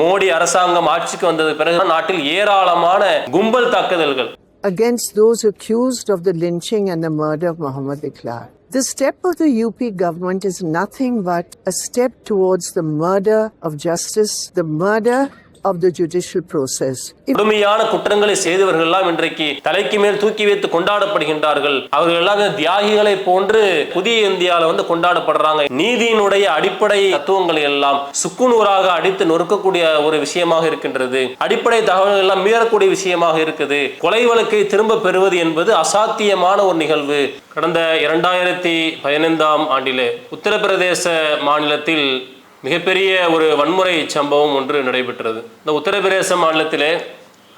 மோடி அரசாங்கம் ஆட்சிக்கு வந்தது பிறகு நாட்டில் ஏராளமான கும்பல் தாக்குதல்கள் against those accused of the lynching and the murder of Muhammad Iqlal. The step of the UP government is nothing but a step towards the murder of justice, the murder of the judicial process. கொடுமையான குற்றங்களை செய்தவர்கள் எல்லாம் இன்றைக்கு தலைக்கு மேல் தூக்கி வைத்து கொண்டாடப்படுகின்றார்கள். அவர்கள் எல்லாம் தியாகிகளை போன்று புதிய இந்தியாவில் வந்து கொண்டாடப்படுறாங்க. நீதியினுடைய அடிப்படை தத்துவங்களை எல்லாம் சுக்குநூறாக அடித்து நொறுக்கக்கூடிய ஒரு விஷயமாக இருக்கின்றது. அடிப்படை தகவல்கள் எல்லாம் மீறக்கூடிய விஷயமாக இருக்குது. கொலை வழக்கை திரும்ப பெறுவது என்பது அசாத்தியமான ஒரு நிகழ்வு. கடந்த இரண்டாயிரத்தி பதினைந்தாம் ஆண்டிலே உத்தரப்பிரதேச மாநிலத்தில் மிகப்பெரிய ஒரு வன்முறை சம்பவம் ஒன்று நடைபெற்றது. இந்த உத்தரப்பிரதேச மாநிலத்திலே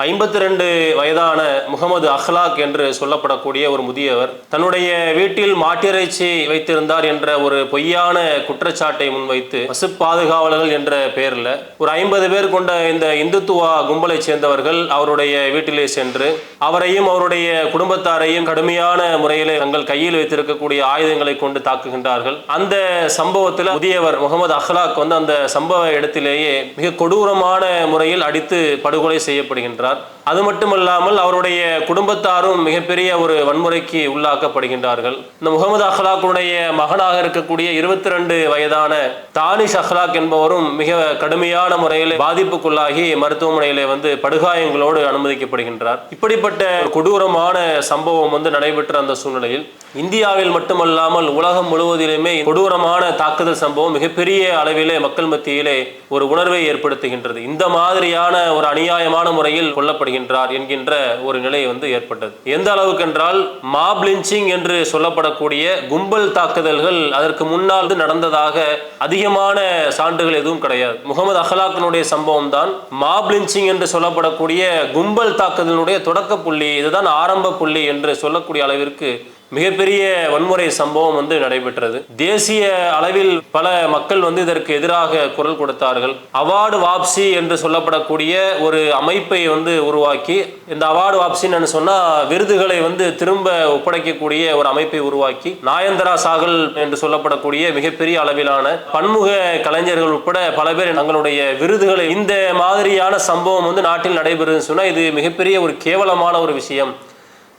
ஐம்பத்தி ரெண்டு வயதான முகமது அஹ்லாக் என்று சொல்லப்படக்கூடிய ஒரு முதியவர் தன்னுடைய வீட்டில் மாட்டிறைச்சி வைத்திருந்தார் என்ற ஒரு பொய்யான குற்றச்சாட்டை முன்வைத்து பசு பாதுகாவலர்கள் என்ற பெயரில் ஒரு ஐம்பது பேர் கொண்ட இந்த இந்துத்துவா கும்பலை சேர்ந்தவர்கள் அவருடைய வீட்டிலே சென்று அவரையும் அவருடைய குடும்பத்தாரையும் கடுமையான முறையில் தங்கள் கையில் வைத்திருக்கக்கூடிய ஆயுதங்களை கொண்டு தாக்குகின்றார்கள். அந்த சம்பவத்தில் முதியவர் முகமது அஹ்லாக் வந்து அந்த சம்பவ இடத்திலேயே மிக கொடூரமான முறையில் அடித்து படுகொலை செய்யப்படுகின்றார். tekrar அது மட்டுமல்லாமல் அவருடைய குடும்பத்தாரும் மிகப்பெரிய ஒரு வன்முறைக்கு உள்ளாக்கப்படுகின்றார்கள். இந்த முகமது அஹ்லாக்குடைய மகனாக இருக்கக்கூடிய இருபத்தி ரெண்டு வயதான தானிஷ் அஹ்லாக் என்பவரும் மிக கடுமையான முறையில் பாதிப்புக்குள்ளாகி மருத்துவமனையிலே வந்து படுகாயங்களோடு அனுமதிக்கப்படுகின்றார். இப்படிப்பட்ட கொடூரமான சம்பவம் வந்து நடைபெற்ற அந்த சூழ்நிலையில் இந்தியாவில் மட்டுமல்லாமல் உலகம் முழுவதிலுமே கொடூரமான தாக்குதல் சம்பவம் மிகப்பெரிய அளவிலே மக்கள் மத்தியிலே ஒரு உணர்வை ஏற்படுத்துகின்றது. இந்த மாதிரியான ஒரு அநியாயமான முறையில் கொல்லப்படுகின்றார் என்கின்ற ஒரு நிலை வந்து ஏற்பட்டது. எந்த அளவுக்கு என்றால் மாப் லிஞ்சிங் என்று சொல்லப்படக்கூடிய கும்பல் தாக்குதல்கள் அதற்கு முன்னால் நடந்ததாக அதிகமான சான்றுகள் எதுவும் கிடையாது. முகமது அஹலாக்கினுடைய சம்பவம் தான். மாப் லிஞ்சிங் என்று சொல்லப்படக்கூடிய கும்பல் தாக்குதலினுடைய தொடக்க புள்ளி இதுதான் ஆரம்ப புள்ளி என்று சொல்லக்கூடிய அளவிற்கு மிகப்பெரிய வன்முறை சம்பவம் வந்து நடைபெற்றது. தேசிய அளவில் பல மக்கள் வந்து இதற்கு எதிராக குரல் கொடுத்தார்கள். அவார்டு வாப்சி என்று சொல்லப்படக்கூடிய ஒரு அமைப்பை வந்து உருவாக்கி இந்த அவார்டு வாப்சின்னு சொன்னா விருதுகளை வந்து திரும்ப ஒப்படைக்கக்கூடிய ஒரு அமைப்பை உருவாக்கி நாயந்தரா சாகல் என்று சொல்லப்படக்கூடிய மிகப்பெரிய அளவிலான பன்முக கலைஞர்கள் உட்பட பல பேர் தங்களுடைய விருதுகளை இந்த மாதிரியான சம்பவம் வந்து நாட்டில் நடைபெறுதுன்னு சொன்னா இது மிகப்பெரிய ஒரு கேவலமான ஒரு விஷயம்.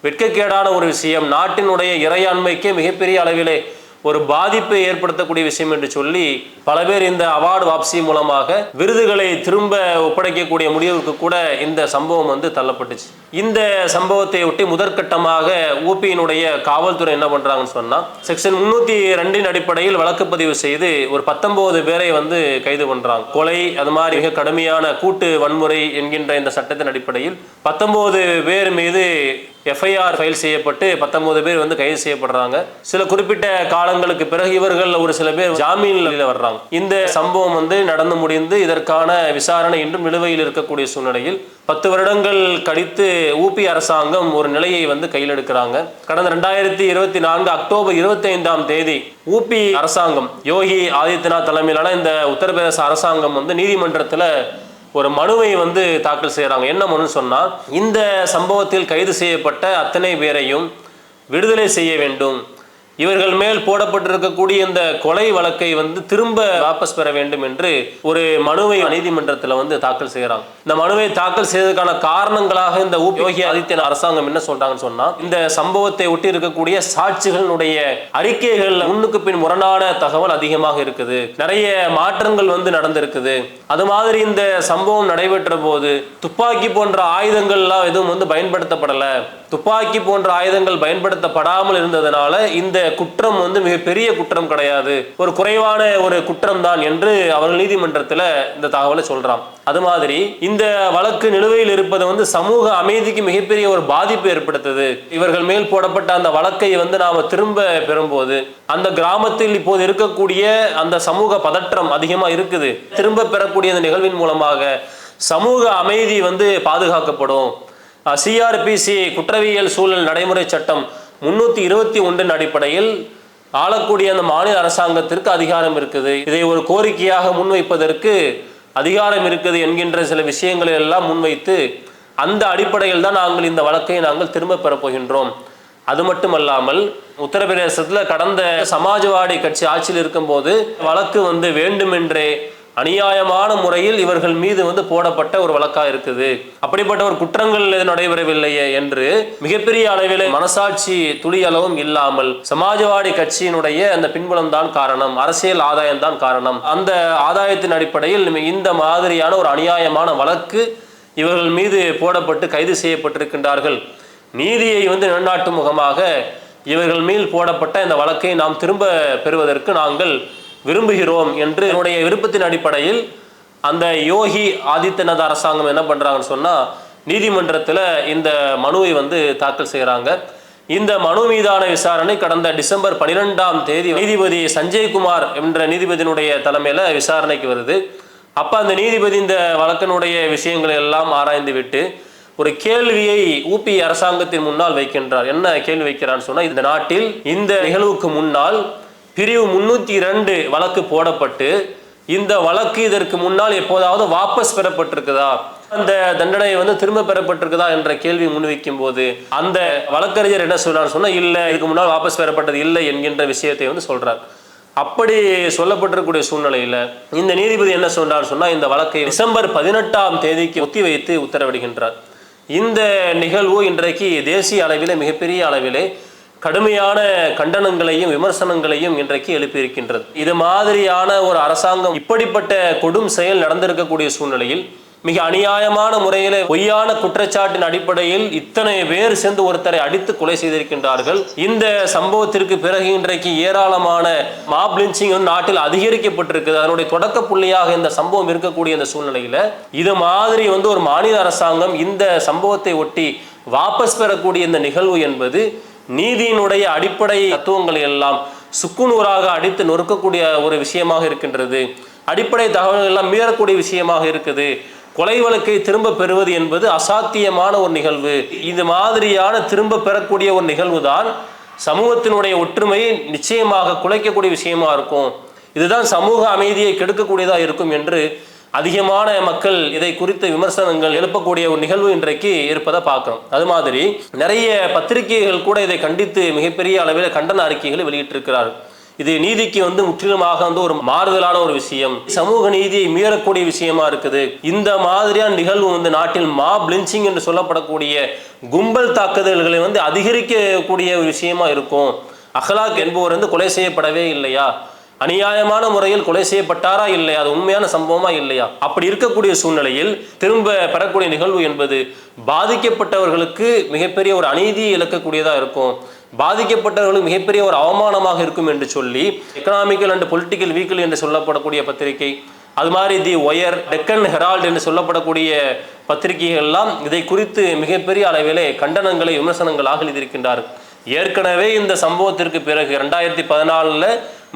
வெட்கக்கேடான ஒரு விஷயம். நாட்டினுடைய இறையாண்மைக்கே மிகப்பெரிய அளவிலே ஒரு பாதிப்பை ஏற்படுத்தக்கூடிய விஷயம் என்று சொல்லி பல பேர் இந்த அவார்டு வாப்சி மூலமாக விருதுகளை திரும்ப ஒப்படைக்கக்கூடிய முடிவுக்கு கூட இந்த சம்பவம் வந்து தள்ளப்பட்டுச்சு. இந்த சம்பவத்தை ஒட்டி முதற்கட்டமாக ஊபியினுடைய காவல்துறை என்ன பண்றாங்கன்னு சொன்னா செக்ஷன் முன்னூத்தி ரெண்டின் அடிப்படையில் வழக்கு பதிவு செய்து ஒரு பத்தொன்பது பேரை வந்து கைது பண்றாங்க. கொலை அது மாதிரி மிக கடுமையான கூட்டு வன்முறை என்கின்ற இந்த சட்டத்தின் அடிப்படையில் பத்தொன்பது பேர் மீது எஃப்ஐஆர் ஃபைல் செய்யப்பட்டு பத்தொன்பது பேர் வந்து கைது செய்யப்படுறாங்க. சில குறிப்பிட்ட காலங்களுக்கு பிறகு இவர்கள் ஒரு சில பேர் ஜாமீனில் வர்றாங்க. இந்த சம்பவம் வந்து நடந்து முடிந்து இதற்கான விசாரணை இன்றும் நிலுவையில் இருக்கக்கூடிய சூழ்நிலையில் பத்து வருடங்கள் கழித்து ஊபி அரசாங்கம் ஒரு நிலையை வந்து கையில் எடுக்கிறாங்க. கடந்த ரெண்டாயிரத்தி இருபத்தி நான்கு அக்டோபர் இருபத்தி ஐந்தாம் தேதி ஊபி அரசாங்கம் யோகி ஆதித்யநாத் தலைமையிலான இந்த உத்தரப்பிரதேச அரசாங்கம் வந்து நீதிமன்றத்தில் ஒரு மனுவை வந்து தாக்கல் செய்கிறாங்க என்ன மனு சொன்னால் இந்த சம்பவத்தில் கைது செய்யப்பட்ட அத்தனை பேரையும் விடுதலை செய்ய வேண்டும். இவர்கள் மேல் போடப்பட்டிருக்கக்கூடிய இந்த கொலை வழக்கை வந்து திரும்ப வாபஸ் பெற வேண்டும் என்று ஒரு மனுவை நீதிமன்றத்தில் வந்து தாக்கல் செய்கிறாங்க இந்த மனுவை தாக்கல் செய்ததுக்கான காரணங்களாக இந்த யோகி ஆதித்யன் அரசாங்கம் என்ன சொல்றாங்கன்னு சொன்னா இந்த சம்பவத்தை ஒட்டி இருக்கக்கூடிய சாட்சிகளினுடைய அறிக்கைகள் முன்னுக்கு பின் முரணான தகவல் அதிகமாக இருக்குது. நிறைய மாற்றங்கள் வந்து நடந்திருக்குது. அது மாதிரி இந்த சம்பவம் நடைபெற்ற போது துப்பாக்கி போன்ற ஆயுதங்கள்லாம் எதுவும் வந்து பயன்படுத்தப்படலை. துப்பாக்கி போன்ற ஆயுதங்கள் பயன்படுத்தப்படாமல் இருந்ததுனால இந்த குற்றம் வந்து மிகப்பெரிய குற்றம் கிடையாது. ஒரு குறைவான ஒரு குற்றம் தான் என்று அவர்கள் நீதிமன்றத்தில் இந்த தகவலை சொல்றான். அது மாதிரி இந்த வழக்கு நிலுவையில் இருப்பது வந்து சமூக அமைதிக்கு மிகப்பெரிய ஒரு பாதிப்பு ஏற்படுத்துது. இவர்கள் மேல் போடப்பட்ட அந்த வழக்கை வந்து நாம் திரும்ப பெறும்போது அந்த கிராமத்தில் இப்போது இருக்கக்கூடிய அந்த சமூக பதற்றம் அதிகமாக இருக்குது. திரும்ப பெறக்கூடிய அந்த நிகழ்வின் மூலமாக சமூக அமைதி வந்து பாதுகாக்கப்படும். சிஆர்பிசி குற்றவியல் சூழல் நடைமுறை சட்டம் முன்னூற்றி இருபத்தி ஒன்றின் அடிப்படையில் ஆளக்கூடிய அந்த மாநில அரசாங்கத்திற்கு அதிகாரம் இருக்குது. இதை ஒரு கோரிக்கையாக முன்வைப்பதற்கு அதிகாரம் இருக்குது என்கின்ற சில விஷயங்களை எல்லாம் முன்வைத்து அந்த அடிப்படையில் தான் நாங்கள் இந்த வழக்கை நாங்கள் திரும்ப பெறப்போகின்றோம் அது மட்டுமல்லாமல் உத்தரப்பிரதேசத்தில் கடந்த சமாஜ்வாடி கட்சி ஆட்சியில் இருக்கும்போது வழக்கு வந்து வேண்டுமென்றே அநியாயமான முறையில் இவர்கள் மீது வந்து போடப்பட்ட ஒரு வழக்கா இருக்குது. அப்படிப்பட்ட ஒரு குற்றங்கள் நடைபெறவில்லையே என்று மிகப்பெரிய அளவில் மனசாட்சி துளியளவும் இல்லாமல் சமாஜ்வாடி கட்சியினுடைய அந்த பின்புலம் தான் காரணம் அரசியல் ஆதாயம் தான் காரணம். அந்த ஆதாயத்தின் அடிப்படையில் இந்த மாதிரியான ஒரு அநியாயமான வழக்கு இவர்கள் மீது போடப்பட்டு கைது செய்யப்பட்டிருக்கின்றார்கள். நீதியை வந்து நிலைநாட்டும் முகமாக இவர்கள் மீது போடப்பட்ட இந்த வழக்கை நாம் திரும்ப பெறுவதற்கு நாங்கள் விரும்புகிறோம் என்று என்னுடைய விருப்பத்தின் அடிப்படையில் அந்த யோகி ஆதித்யநாத் அரசாங்கம் என்ன பண்ணுறாங்கன்னு சொன்னால் நீதிமன்றத்தில் இந்த மனுவை வந்து தாக்கல் செய்கிறாங்க இந்த மனு மீதான விசாரணை கடந்த டிசம்பர் பனிரெண்டாம் தேதி நீதிபதி சஞ்சய்குமார் என்ற நீதிபதியினுடைய தலைமையில் விசாரணைக்கு வருது. அப்போ அந்த நீதிபதி இந்த வழக்கினுடைய விஷயங்களை எல்லாம் ஆராய்ந்து விட்டு ஒரு கேள்வியை ஊபி அரசாங்கத்தின் முன்னால் வைக்கின்றார். என்ன கேள்வி வைக்கிறான்னு சொன்னால் இந்த நாட்டில் இந்த நிகழ்வுக்கு முன்னால் பிரிவு முன்னூற்றி இரண்டு வழக்கு போடப்பட்டு இந்த வழக்கு இதற்கு முன்னால் எப்போதாவது வாபஸ் பெறப்பட்டிருக்குதா? அந்த தண்டனை வந்து திரும்ப பெறப்பட்டிருக்குதா என்ற கேள்வி முன்வைக்கும் போது அந்த வழக்கறிஞர் என்ன சொல்றாரு சொன்னா இல்லை இதுக்கு முன்னால் வாபஸ் பெறப்பட்டது இல்லை என்கின்ற விஷயத்தை வந்து சொல்றார். அப்படி சொல்லப்பட்டிருக்கக்கூடிய சூழ்நிலையில இந்த நீதிபதி என்ன சொல்றார் சொன்னா இந்த வழக்கை டிசம்பர் பதினெட்டாம் தேதிக்கு ஒத்திவைத்து உத்தரவிடுகின்றார். இந்த நிகழ்வு இன்றைக்கு தேசிய அளவிலே மிகப்பெரிய அளவிலே கடுமையான கண்டனங்களையும் விமர்சனங்களையும் இன்றைக்கு எழுப்பியிருக்கின்றது. இது மாதிரியான ஒரு அரசாங்கம் இப்படிப்பட்ட கொடும் செயல் நடந்திருக்கக்கூடிய சூழ்நிலையில் மிக அநியாயமான முறையில் பொய்யான குற்றச்சாட்டின் அடிப்படையில் இத்தனை பேர் சேர்ந்து ஒருத்தரை அடித்து கொலை செய்திருக்கின்றார்கள். இந்த சம்பவத்திற்கு பிறகு இன்றைக்கு ஏராளமான மாப் லிஞ்சிங் வந்து நாட்டில் அதிகரிக்கப்பட்டிருக்குது. அதனுடைய தொடக்க புள்ளியாக இந்த சம்பவம் இருக்கக்கூடிய இந்த சூழ்நிலையில இது மாதிரி வந்து ஒரு மாநில அரசாங்கம் இந்த சம்பவத்தை ஒட்டி வாபஸ் பெறக்கூடிய இந்த நிகழ்வு என்பது நீதியினுடைய அடிப்படை தத்துவங்களை எல்லாம் சுக்குநூறாக அடித்து நொறுக்கக்கூடிய ஒரு விஷயமாக இருக்கின்றது. அடிப்படை தகவல்கள் எல்லாம் மீறக்கூடிய விஷயமாக இருக்குது. கொலை வழக்கை திரும்ப பெறுவது என்பது அசாத்தியமான ஒரு நிகழ்வு. இது மாதிரியான திரும்ப பெறக்கூடிய ஒரு நிகழ்வு தான் சமூகத்தினுடைய ஒற்றுமையை நிச்சயமாக குலைக்கக்கூடிய விஷயமா இருக்கும். இதுதான் சமூக அமைதியை கெடுக்கக்கூடியதாக இருக்கும் என்று அதிகமான மக்கள் இதை குறித்த விமர்சனங்கள் எழுப்பக்கூடிய ஒரு நிகழ்வு இன்றைக்கு இருப்பதை பார்க்கிறோம் அது மாதிரி நிறைய பத்திரிகைகள் கூட இதை கண்டித்து மிகப்பெரிய அளவில் கண்டன அறிக்கைகளை வெளியிட்டிருக்கிறார்கள். இது நீதிக்கு வந்து முற்றிலுமாக வந்து ஒரு மாறுதலான ஒரு விஷயம். சமூக நீதியை மீறக்கூடிய விஷயமா இருக்குது. இந்த மாதிரியான நிகழ்வு வந்து நாட்டில் மா பிளின்சிங் என்று சொல்லப்படக்கூடிய கும்பல் தாக்குதல்களை வந்து அதிகரிக்கக்கூடிய ஒரு விஷயமா இருக்கும். அஹ்லாக் என்பவர் வந்து கொலை செய்யப்படவே இல்லையா? அநியாயமான முறையில் கொலை செய்யப்பட்டாரா இல்லையா? அது உண்மையான சம்பவமா இல்லையா? அப்படி இருக்கக்கூடிய சூழ்நிலையில் திரும்ப பெறக்கூடிய நிகழ்வு என்பது பாதிக்கப்பட்டவர்களுக்கு மிகப்பெரிய ஒரு அநீதியை இழக்கக்கூடியதா இருக்கும். பாதிக்கப்பட்டவர்களுக்கு மிகப்பெரிய ஒரு அவமானமாக இருக்கும் என்று சொல்லி எக்கனாமிக்கல் அண்ட் பொலிட்டிக்கல் வீக்கில் என்று சொல்லப்படக்கூடிய பத்திரிகை அது மாதிரி தி ஒயர் டெக்கன் ஹெரால்ட் என்று சொல்லப்படக்கூடிய பத்திரிகைகள்லாம் இதை குறித்து மிகப்பெரிய அளவிலே கண்டனங்களை விமர்சனங்களாக எழுதியிருக்கின்றார் ஏற்கனவே இந்த சம்பவத்திற்கு பிறகு ரெண்டாயிரத்தி பதினாலில்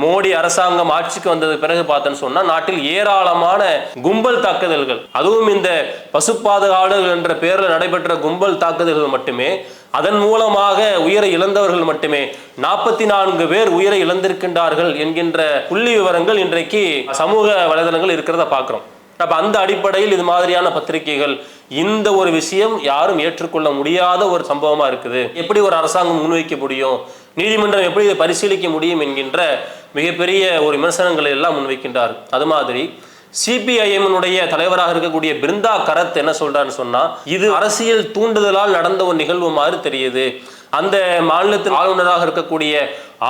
மோடி அரசாங்கம் ஆட்சிக்கு வந்தது பிறகு பார்த்தேன்னு சொன்னா நாட்டில் ஏராளமான கும்பல் தாக்குதல்கள் அதுவும் இந்த பசு பாதுகாவலர்கள் என்ற பெயரில் நடைபெற்ற கும்பல் தாக்குதல்கள் மட்டுமே அதன் மூலமாக உயிரை இழந்தவர்கள் மட்டுமே நாற்பத்தி நான்கு பேர் உயிரை இழந்திருக்கின்றார்கள் என்கின்ற புள்ளி விவரங்கள் இன்றைக்கு சமூக வலைதளங்கள் இருக்கிறத பார்க்கிறோம். அப்ப அந்த அடிப்படையில் இது மாதிரியான பத்திரிகைகள் இந்த ஒரு விஷயம் யாரும் ஏற்றுக்கொள்ள முடியாத ஒரு சம்பவமா இருக்குது. எப்படி ஒரு அரசாங்கம் முன்வைக்க முடியும்? நீதிமன்றம் எப்படி இதை பரிசீலிக்க முடியும் என்கின்ற மிகப்பெரிய ஒரு விமர்சனங்களை எல்லாம் முன்வைக்கின்றார். அது மாதிரி சிபிஐஎம்னுடைய தலைவராக இருக்கக்கூடிய பிருந்தா கரத் என்ன சொல்றாருன்னு சொன்னா இது அரசியல் தூண்டுதலால் நடந்த ஒரு நிகழ்வு மாதிரி தெரியுது. அந்த மாநிலத்தின் ஆளுநராக இருக்கக்கூடிய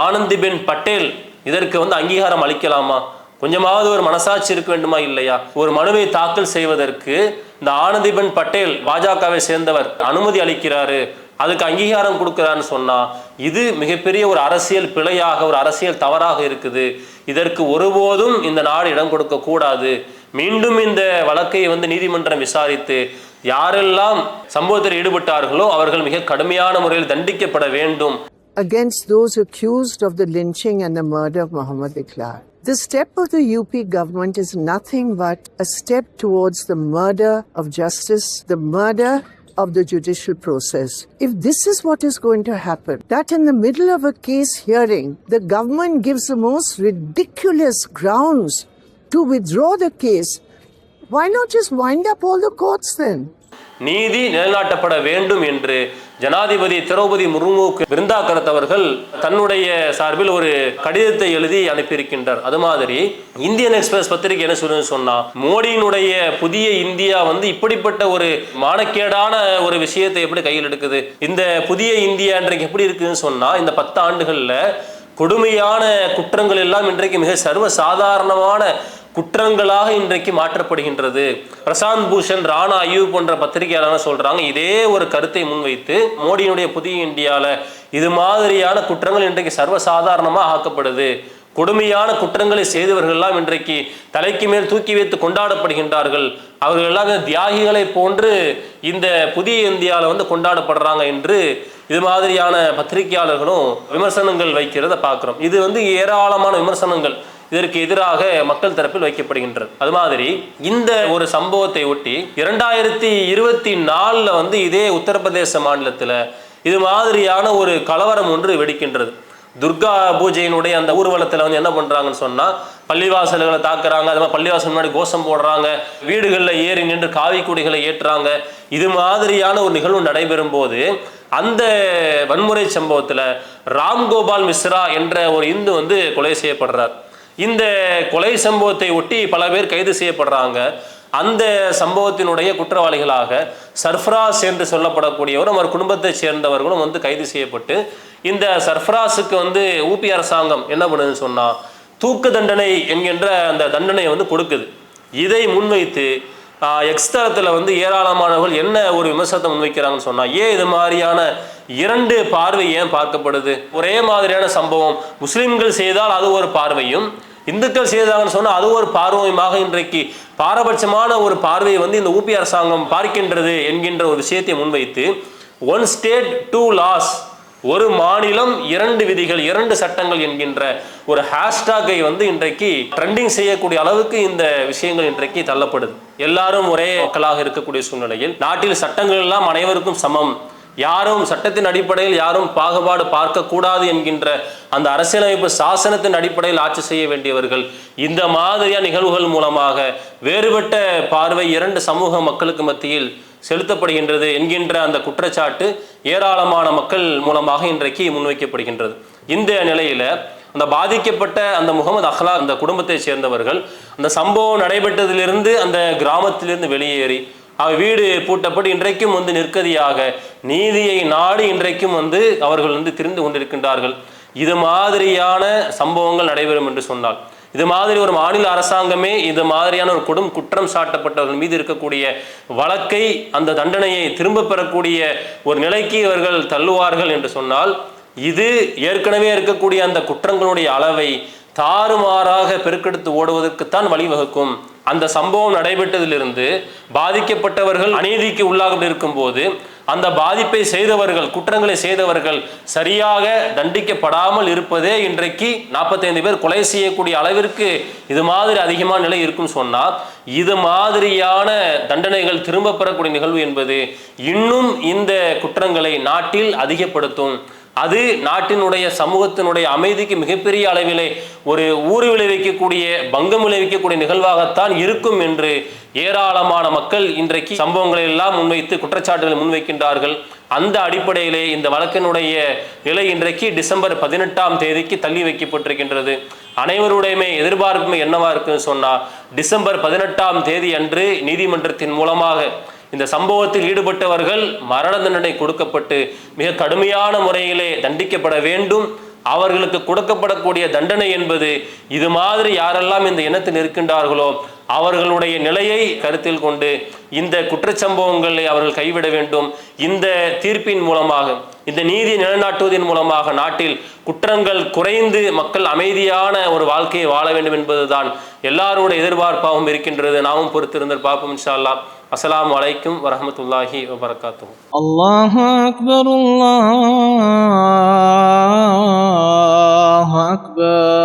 ஆனந்திபென் பட்டேல் இதற்கு வந்து அங்கீகாரம் அளிக்கலாமா? கொஞ்சமாவது ஒரு மனசாட்சி இருக்க வேண்டுமா இல்லையா? ஒரு மனுவை தாக்கல் செய்வதற்கு இந்த ஆனந்திபென் பட்டேல் பாஜகவை சேர்ந்தவர் அனுமதி அளிக்கிறாரு. அதுக்கு அங்கீகாரம் கொடுக்குறான்னு சொன்னால் இது மிகப்பெரிய ஒரு அரசியல் பிழையாக ஒரு அரசியல் தவறாக இருக்குது. இதற்கு ஒருபோதும் இந்த நாடு இடம் கொடுக்க கூடாது. மீண்டும் இந்த வழக்கை வந்து நீதிமன்றம் விசாரித்து யாரெல்லாம் சம்பவத்தில் ஈடுபட்டார்களோ அவர்கள் மிக கடுமையான முறையில் தண்டிக்கப்பட வேண்டும். Against those accused of the lynching and the murder of Muhammad Iqlal. The step of the UP government is nothing but a step towards the murder of justice, the murder of the judicial process. If this is what is going to happen, that in the middle of a case hearing, the government gives the most ridiculous grounds to withdraw the case, why not just wind up all the courts then? நீதி நிலைநாட்டப்பட வேண்டும் என்று ஜனாதிபதி திரௌபதி முர்முவுக்கு பிருந்தா கரத் அவர்கள் தன்னுடைய சார்பில் ஒரு கடிதத்தை எழுதி அனுப்பியிருக்கின்றார். அது மாதிரி இந்தியன் எக்ஸ்பிரஸ் பத்திரிகை என்ன சொல்லு சொன்னா மோடியினுடைய புதிய இந்தியா வந்து இப்படிப்பட்ட ஒரு மானக்கேடான ஒரு விஷயத்தை எப்படி கையில் எடுக்குது? இந்த புதிய இந்தியா இன்றைக்கு எப்படி இருக்குதுன்னு சொன்னா இந்த பத்து ஆண்டுகள்ல கொடுமையான குற்றங்கள் எல்லாம் இன்றைக்கு மிக சர்வ சாதாரணமான குற்றங்களாக இன்றைக்கு மாற்றப்படுகின்றது. பிரசாந்த் பூஷன் ராணா அயூப் போன்ற பத்திரிகையாளர் சொல்றாங்க? இதே ஒரு கருத்தை முன்வைத்து மோடியினுடைய புதிய இந்தியால இது மாதிரியான குற்றங்கள் இன்றைக்கு சர்வசாதாரணமாக ஆக்கப்படுது. கொடுமையான குற்றங்களை செய்தவர்கள்லாம் இன்றைக்கு தலைக்கு மேல் தூக்கி வைத்து கொண்டாடப்படுகின்றார்கள். அவர்கள் எல்லாம் தியாகிகளை போன்று இந்த புதிய இந்தியாவில் வந்து கொண்டாடப்படுறாங்க என்று இது மாதிரியான பத்திரிகையாளர்களும் விமர்சனங்கள் வைக்கிறத பார்க்குறோம். இது வந்து ஏராளமான விமர்சனங்கள். இதற்கு எதிராக மக்கள் தரப்பில் வைக்கப்படுகின்றது. அது மாதிரி இந்த ஒரு சம்பவத்தை ஒட்டி இரண்டாயிரத்தி இருபத்தி நாலில் வந்து இதே உத்தரப்பிரதேச மாநிலத்தில் இது மாதிரியான ஒரு கலவரம் ஒன்று வெடிக்கின்றது. துர்கா பூஜையினுடைய அந்த ஊர்வலத்தில் வந்து என்ன பண்ணுறாங்கன்னு சொன்னால் பள்ளிவாசல்களை தாக்குறாங்க அது மாதிரி பள்ளிவாசல் முன்னாடி கோஷம் போடுறாங்க வீடுகளில் ஏறி நின்று காவி கொடிகளை ஏற்றுறாங்க. இது மாதிரியான ஒரு நிகழ்வு நடைபெறும் போது அந்த வன்முறை சம்பவத்தில் ராம்கோபால் மிஸ்ரா என்ற ஒரு இந்து வந்து கொலை செய்யப்படுறார். இந்த கொலை சம்பவத்தை ஒட்டி பல பேர் கைது செய்யப்படுறாங்க. அந்த சம்பவத்தினுடைய குற்றவாளிகளாக சர்ஃப்ராஸ் என்று சொல்லப்படக்கூடியவரும் அவர் குடும்பத்தைச் சேர்ந்தவர்களும் வந்து கைது செய்யப்பட்டு இந்த சர்ஃப்ராஸுக்கு வந்து ஊபி அரசாங்கம் என்ன பண்ணுதுன்னு சொன்னால் தூக்கு தண்டனை என்கின்ற அந்த தண்டனையை வந்து கொடுக்குது. இதை முன்வைத்து எக்ஸ்தரத்தில் வந்து ஏராளமானவர்கள் என்ன ஒரு விமர்சனத்தை முன்வைக்கிறாங்கன்னு சொன்னால் ஏன் இது மாதிரியான இரண்டு பார்வை ஏன் பார்க்கப்படுது? ஒரே மாதிரியான சம்பவம் முஸ்லீம்கள் செய்தால் அது ஒரு பார்வையும் இந்துக்கள் செய்தாங்கன்னு சொன்னால் அது ஒரு பார்வையுமாக இன்றைக்கு பாரபட்சமான ஒரு பார்வையை வந்து இந்த ஊபி அரசாங்கம் பார்க்கின்றது என்கின்ற ஒரு விஷயத்தை முன்வைத்து ஒன் ஸ்டேட் டூ லாஸ் ஒரு மாநிலம் இரண்டு விதிகள் இரண்டு சட்டங்கள் என்கின்ற ஒரு ஹேஷ்டாகை வந்து இன்றைக்கு ட்ரெண்டிங் செய்யக்கூடிய அளவுக்கு இந்த விஷயங்கள் இன்றைக்கு தள்ளப்படுது. எல்லாரும் ஒரே மக்களாக இருக்கக்கூடிய சூழ்நிலையில் நாட்டில் சட்டங்கள் எல்லாம் அனைவருக்கும் சமம். யாரும் சட்டத்தின் அடிப்படையில் யாரும் பாகுபாடு பார்க்கக்கூடாது என்கின்ற அந்த அரசியலமைப்பு சாசனத்தின் அடிப்படையில் ஆட்சி செய்ய வேண்டியவர்கள் இந்த மாதிரியான நிகழ்வுகள் மூலமாக வேறுபட்ட பார்வை இரண்டு சமூக மக்களுக்கு மத்தியில் செலுத்தப்படுகின்றது என்கின்ற அந்த குற்றச்சாட்டு ஏராளமான மக்கள் மூலமாக இன்றைக்கு முன்வைக்கப்படுகின்றது. இந்த நிலையில அந்த பாதிக்கப்பட்ட அந்த முகமது அஹ்லா அந்த குடும்பத்தை சேர்ந்தவர்கள் அந்த சம்பவம் நடைபெற்றதிலிருந்து அந்த கிராமத்திலிருந்து வெளியேறி அவர் வீடு பூட்டப்பட்டு இன்றைக்கும் வந்து நிற்கதியாக. நீதியை நாடி இன்றைக்கும் வந்து அவர்கள் வந்து திரிந்து கொண்டிருக்கின்றார்கள். இது மாதிரியான சம்பவங்கள் நடைபெறும் என்று சொன்னால். இது மாதிரி ஒரு மாநில அரசாங்கமே இது மாதிரியான ஒரு கொடும் குற்றம் சாட்டப்பட்டவர்கள் மீது இருக்கக்கூடிய வழக்கை அந்த தண்டனையை திரும்ப பெறக்கூடிய ஒரு நிலைக்கு இவர்கள் தள்ளுவார்கள் என்று சொன்னால் இது ஏற்கனவே இருக்கக்கூடிய அந்த குற்றங்களுடைய அளவை தாறுமாறாக பெருக்கெடுத்து ஓடுவதற்குத்தான் வழிவகுக்கும். அந்த சம்பவம் நடைபெற்றதிலிருந்து பாதிக்கப்பட்டவர்கள் அநீதிக்கு உள்ளாக இருக்கும்போது அந்த பாதிப்பை செய்தவர்கள் குற்றங்களை செய்தவர்கள் சரியாக தண்டிக்கப்படாமல் இருப்பதே இன்றைக்கு நாற்பத்தைந்து பேர் கொலை செய்யக்கூடிய அளவிற்கு இது மாதிரி அதிகமான நிலை இருக்கும்னு சொன்னால் இது மாதிரியான தண்டனைகள் திரும்ப பெறக்கூடிய நிகழ்வு என்பது இன்னும் இந்த குற்றங்களை நாட்டில் அதிகப்படுத்தும். அது நாட்டினுடைய சமூகத்தினுடைய அமைதிக்கு மிகப்பெரிய அளவிலே ஒரு ஊறு விளைவிக்கக்கூடிய பங்கம் விளைவிக்கக்கூடிய நிகழ்வாகத்தான் இருக்கும் என்று ஏராளமான மக்கள் இன்றைக்கு சம்பவங்களை எல்லாம் முன்வைத்து குற்றச்சாட்டுகளை முன்வைக்கின்றார்கள். அந்த அடிப்படையிலே இந்த வழக்கினுடைய நிலை இன்றைக்கு டிசம்பர் பதினெட்டாம் தேதிக்கு தள்ளி வைக்கப்பட்டிருக்கின்றது. அனைவருடையுமே எதிர்பார்ப்புமே என்னவா இருக்குன்னு சொன்னால் டிசம்பர் பதினெட்டாம் தேதி அன்று நீதிமன்றத்தின் மூலமாக இந்த சம்பவத்தில் ஈடுபட்டவர்கள் மரண தண்டனை கொடுக்கப்பட்டு மிக கடுமையான முறையிலே தண்டிக்கப்பட வேண்டும். அவர்களுக்கு கொடுக்கப்படக்கூடிய தண்டனை என்பது இது மாதிரி யாரெல்லாம் இந்த இனத்தில் இருக்கின்றார்களோ அவர்களுடைய நிலையை கருத்தில் கொண்டு இந்த குற்றச்சம்பவங்களை அவர்கள் கைவிட வேண்டும். இந்த தீர்ப்பின் மூலமாக இந்த நீதி நிலைநாட்டுவதன் மூலமாக நாட்டில் குற்றங்கள் குறைந்து மக்கள் அமைதியான ஒரு வாழ்க்கையை வாழ வேண்டும் என்பதுதான் எல்லாரோட எதிர்பார்ப்பாகவும் இருக்கின்றது. நாமும் பொறுத்திருந்தால் பார்ப்போம் இன்ஷா அல்லா அஸ்லாம் வலைக்கும் வரமத்துல்லாஹி வபரகாத்து அல்லாஹ் அக்பர் அக்பர்.